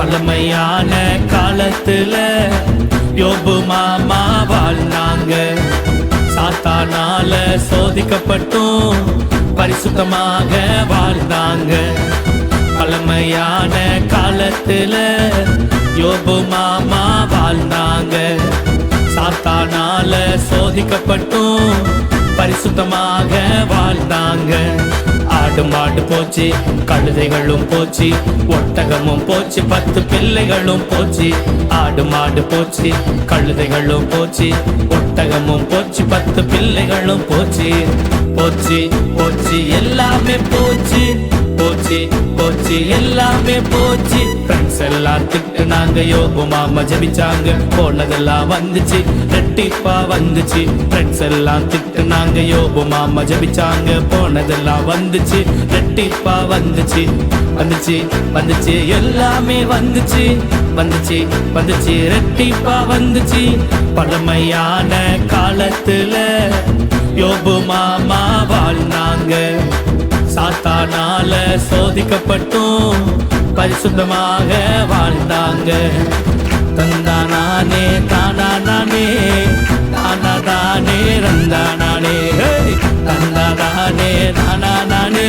பழமையான காலத்துல யோபு மாமா வாழ்ந்தாங்க. சாத்தானால சோதிக்கப்பட்டும் பரிசுத்தமாக வாழ்ந்தாங்க. பழமையான காலத்துல யோபு மாமா வாழ்ந்தாங்க. சாத்தானால சோதிக்கப்பட்டும் பரிசுத்தமாக வாழ்ந்தாங்க. ஆடு மாடு போச்சு கழுதைகளும் போச்சு ஒட்டகமும் போச்சு பத்து பிள்ளைகளும் போச்சு. ஆடு மாடு போச்சு கழுதைகளும் போச்சு ஒட்டகமும் போச்சு பத்து பிள்ளைகளும் போச்சு. போச்சு போச்சு எல்லாமே போச்சு. போச்சு போச்சு எல்லாமே போச்சு. ஃப்ரெண்ட்ஸ் எல்லாம் திட்டுனாங்க யோபு மாமா ஜெபிச்சாங்க போனதெல்லாம் வந்துச்சு ரெட்டிப்பா வந்துச்சு. ஃப்ரெண்ட்ஸ் எல்லாம் சொன்னாங்க யோபு மாமா ஜபிச்சாங்க போனதெல்லாம் வந்துச்சு ரெட்டிப்பா வந்துச்சு வந்துச்சு வந்துச்சு எல்லாமே வந்துச்சு வந்துச்சு வந்துச்சு ரெட்டிப்பா வந்துச்சு பழமையான காலத்துல யோபு மாமா வாழ்ந்தாங்க சாத்தானால சோதிக்கப்பட்டும் பரிசுத்தமாக வாழ்ந்தாங்க தந்தானானே தான் தானாதானே ரந்தானானே ஹேய்! தந்தாதானே தானானே தானாதானே